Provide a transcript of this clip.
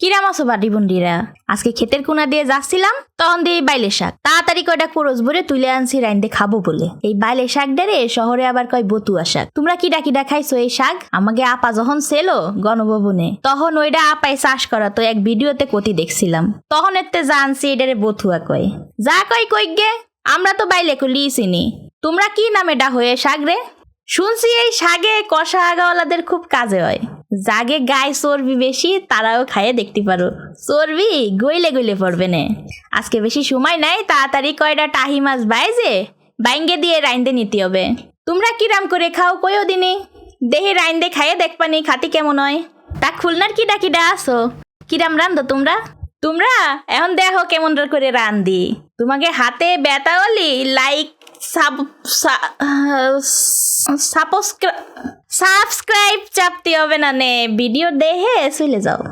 কিরাম আছো বাটি বন্ডিরা আজকে ক্ষেতের কোনা দিয়ে যাচ্ছিলাম, তখন দিয়ে এই বাইলে শাক। তাড়াতাড়ি কয়টা কোরস ভরে তুলে আনছি রাইন্দে খাব বলে। এই বাইলে শাক ডেরে শহরে আবার কয় বতুয়া শাক। তোমরা কিডা কিডা খাইছো এই শাক? আমাকে আপা যখন ছেলো, গণভবনে, তখন ওইটা আপাই চাষ করা তো এক ভিডিওতে কতি দেখছিলাম। তখন এতে যা জানছি এটারে বতুয়া কয়। যা কয় কই গে? আমরা তো বাইলে কলি চিনি। তোমরা কি নামে ডা হয়ে শাক রে? শুনছি এই শাগে কষা আগাওয়ালাদের খুব কাজে হয়। জাগে গায়ে চর্বি বেশি, তারাও খাইয়ে দেখতে পারো। চর্বি গইলে গইলে পড়বে না। আজকে বেশি সময় নাই, তাড়াতাড়ি কয়টা টাহি মাছ বাইজে, বাইঙ্গে দিয়ে রাইন্দে নিতে হবে। তোমরা কিরাম করে খাও কয়ও দিনে? দেহে রাইন্দে খাইয়ে দেখবানি খাতি কেমন হয়? তা খুলনার কিডা কিডা আসো কিরাম রান্ধো তোমরা? তোমরা এখন দেখো কেমন করে রান্ধি। তোমাকে হাতে ব্যথা হলি লাইক সাব সাবস্ক্রাইব চাপতে হবে না নে ভিডিও দেখে চলে যাও।